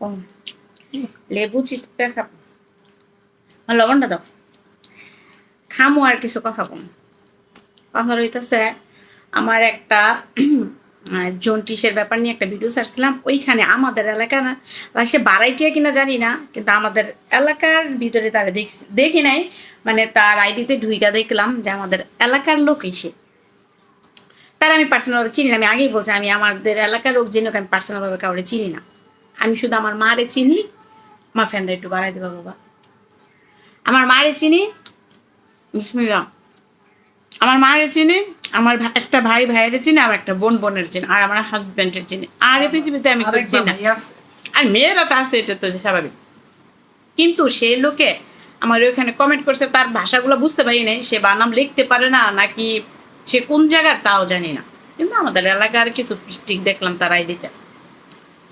কম। লেবু চিপে খাব। লবণটা দাও। খামো আর কিছু কথা কম। কথা রইতেছে আমার একটা জন্টিসের ব্যাপার নিয়ে, একটা ভিডিও ছাড়ছিলাম ওইখানে আমাদের এলাকা না সে বাড়াইটিয়া কিনা জানি না, কিন্তু আমাদের এলাকার ভিতরে তারা দেখছি দেখি নাই। মানে তার আইডিতে ঢুইকা দেখলাম যে আমাদের এলাকার লোক এসে। তার আমি পার্সোনালভাবে চিনি না, আমি আগেই বলছি, আমি আমাদের এলাকার লোক জেনে আমি পার্সোনালভাবে কাউরে চিনি না। আমি শুধু আমার মারে চিনি আমার ফ্যানটা একটু বাড়াই দেবা বাবা। আমার মারে চিনি বিসমিল্লাহ। আমার মারে চিনি আমার একটা ভাই ভাইয়ের চিনি আমার একটা বোন বোনের চিনি আর আমার হাজব্যান্ডের চিনি। আর এই পৃথিবীতে আমি চিনি না। আর মেয়েরা তো আছে এটা তো স্বাভাবিক। কিন্তু সেই লোকে আমার ওইখানে কমেন্ট করছে তার ভাষাগুলো বুঝতে পারি নাই সে বানাম লিখতে পারে না নাকি সে কোন জায়গার তাও জানি না। কিন্তু আমাদের এলাকার কিছু ঠিক দেখলাম তার আইডিতে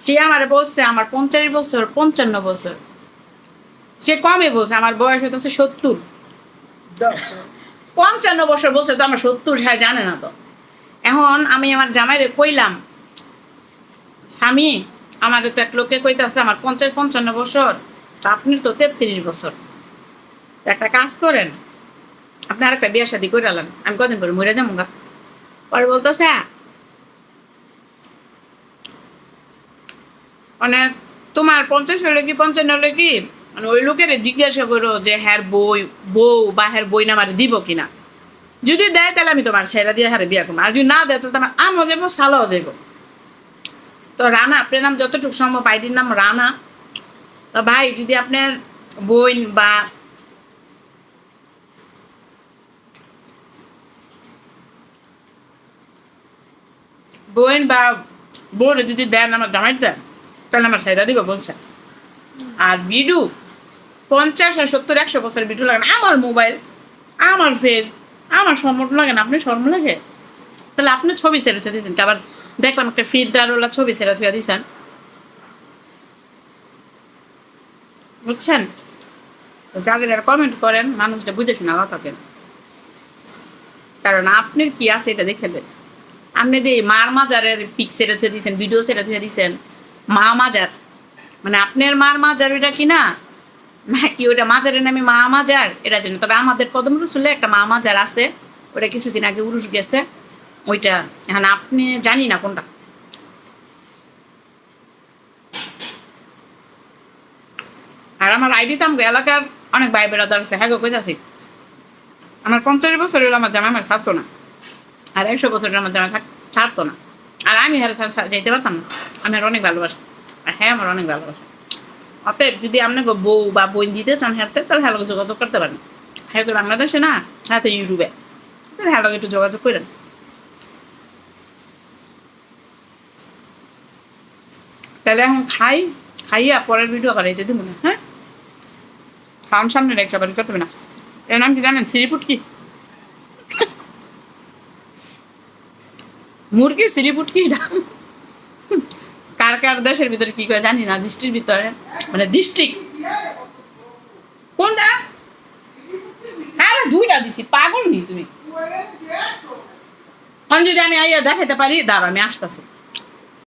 সে আমার বলছে আমার পঞ্চাশ বছর পঞ্চান্ন বছর। সে কমে বলছে আমার বয়স হইতেছে সত্তর। পঞ্চান্ন বছর বলছে তো আমার সত্তর হ্যাঁ জানে না তো। এখন আমি আমার জামাইরে কইলাম স্বামী আমাদের তো এক লোকে কইতাছে আমার পঞ্চাশ পঞ্চান্ন বছর তা আপনি তো তেত্রিশ বছর। একটা কাজ করেন আপনি আর একটা বিয়ে শাদি করে আলেন আমি কদিন পরে মরে যাব গা পরে বলতেছে মানে তোমার পঞ্চাশ হলে কি, পঞ্চান্ন হলে কি? মানে ওই লোকের জিজ্ঞাসা করো যে, হ্যার বই, বউ বা হ্যার বই না আমার দিব কিনা? যদি দেয়, তাহলে আমি তোমার ছেড়া দিয়ে হারে বিয়া করব। আর যদি না দেয়, তাহলে তোমার আমও যাব সালাও যাব তো রানা আপনার নাম যতটুকু সম্ভব, আইডির নাম রানা। তো ভাই, যদি আপনার বোন বা বোন বা বোন যদি দেন, আমার জামাই দেন। তাহলে আমার সাইডা দিব বলছে। আর বিডু, পঞ্চাশ আর সত্তর, একশো বছর বিডু লাগে না। আমার মোবাইল আমার ফেস আমার সম্মত লাগে না। আপনি শর্ম লাগে? তাহলে আপনি ছবি ছেড়ে থুয়ে দিয়েছেন আবার দেখলাম একটা ফিল্টারওয়ালা ছবি ছেড়ে থুয়ে দিয়েছেন। বুঝছেন? যাদের আর কমেন্ট করেন, মানুষটা বুঝে শোনা কথা কেন কারণ আপনার কি আছে এটা দেখে আপনি দিয়ে মার মাজারের পিক সেটা থুয়ে দিয়েছেন ভিডিও সেটা থুয়ে দিয়েছেন মা মাজার। মানে আপনার মার মাজার ওইটা কি না? নাকি ওইটা মাজারের নামে মা মাজার? এটা জানি তবে আমাদের কদম রসুলে একটা মা মাজার আছে ওটা কিছুদিন আগে উরুস গেছে। ওইটা, এখন আপনি জানি না কোনটা। আর আমার আইডিতে আমাকে এলাকার অনেক ভাই বেড়াদার আছে। হ্যাঁ গো, কইতাছি। আমার পঞ্চাশ বছর হলো আমার জামাই আমার ছাড়তো না। আর একশো বছরের আমার জামাই ছাড়তো না। আর আমি হ্যাঁ যেতে পারতাম না। আমি আর অনেক ভালোবাসি। আর হ্যাঁ আমার অনেক ভালোবাসি। অতএব যদি আপনাকে বউ বা বই দিতে চান হ্যাঁতে তাহলে হ্যাঁ যোগাযোগ করতে পারেন। হ্যাঁ বাংলাদেশে না হ্যাঁ তো ইউরোপে। তাহলে হ্যাঁ একটু যোগাযোগ করেন। তাহলে এখন খাই, খাইয়া পরের ভিডিও করাইতে দিব না হ্যাঁ? খাওয়ান সামনে রেখে বাড়ি করতে না। এর নাম কি জানেন? সিরিপুট কি? মুরগি সিরিপুট কি? এটা কার কার দেশের ভিতরে কি করে জানি না, দৃষ্টির ভিতরে মানে ডিস্ট্রিক্ট কোনটা? আরে দুইটা দিছি, পাগল নি তুমি। আমি যদি আমি আইয়া দেখাতে পারি, দাঁড়া, আমি আসতেছি।